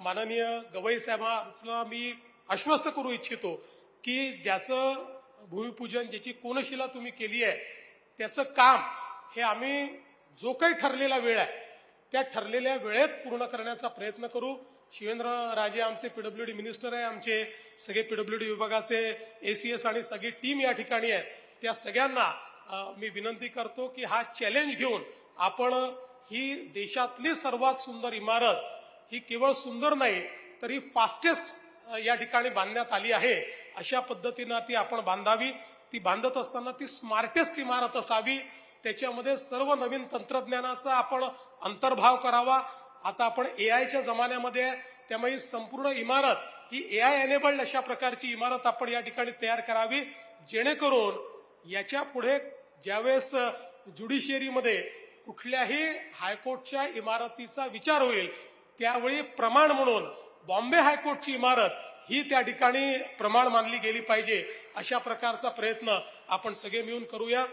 माननीय गवई साहेबांना मी आश्वस्त करू इच्छितो की ज्याचं भूमिपूजन ज्याची कोनशिला तुम्ही केली आहे त्याचं काम हे आम्ही जो काही ठरलेला वेळ आहे त्या ठरलेल्या वेळेत पूर्ण करण्याचा प्रयत्न करू. शिवेंद्र राजे आमचे पीडब्ल्यू डी मिनिस्टर आहे आमचे सगळे पीडब्ल्यू डी विभागाचे ए सी एस आणि सगळी टीम या ठिकाणी आहे. त्या सगळ्यांना मी विनंती करतो की हा चॅलेंज घेऊन आपण ही देशातली सर्वात सुंदर इमारत ही केवळ सुंदर नाही तर ही फास्टेस्ट या ठिकाणी बांधण्यात आली आहे. अशा पद्धतीनं ती आपण बांधावी. ती बांधत असताना ती स्मार्टेस्ट इमारत असावी. त्याच्यामध्ये सर्व नवीन तंत्रज्ञानाचा आपण अंतर्भाव करावा. आता आपण ए आयच्या जमान्यामध्ये आहे, त्यामुळे संपूर्ण इमारत ही ए आय एनेबल्ड अशा प्रकारची इमारत आपण या ठिकाणी तयार करावी. जेणेकरून याच्यापुढे ज्यावेळेस ज्युडिशियरीमध्ये कुठल्याही हायकोर्टच्या इमारतीचा विचार होईल त्यावेळी प्रमाण म्हणून बॉम्बे हायकोर्टची इमारत ही त्या ठिकाणी प्रमाण मानली गेली पाहिजे अशा प्रकारचा प्रयत्न आपण सगळे मिळून करूया.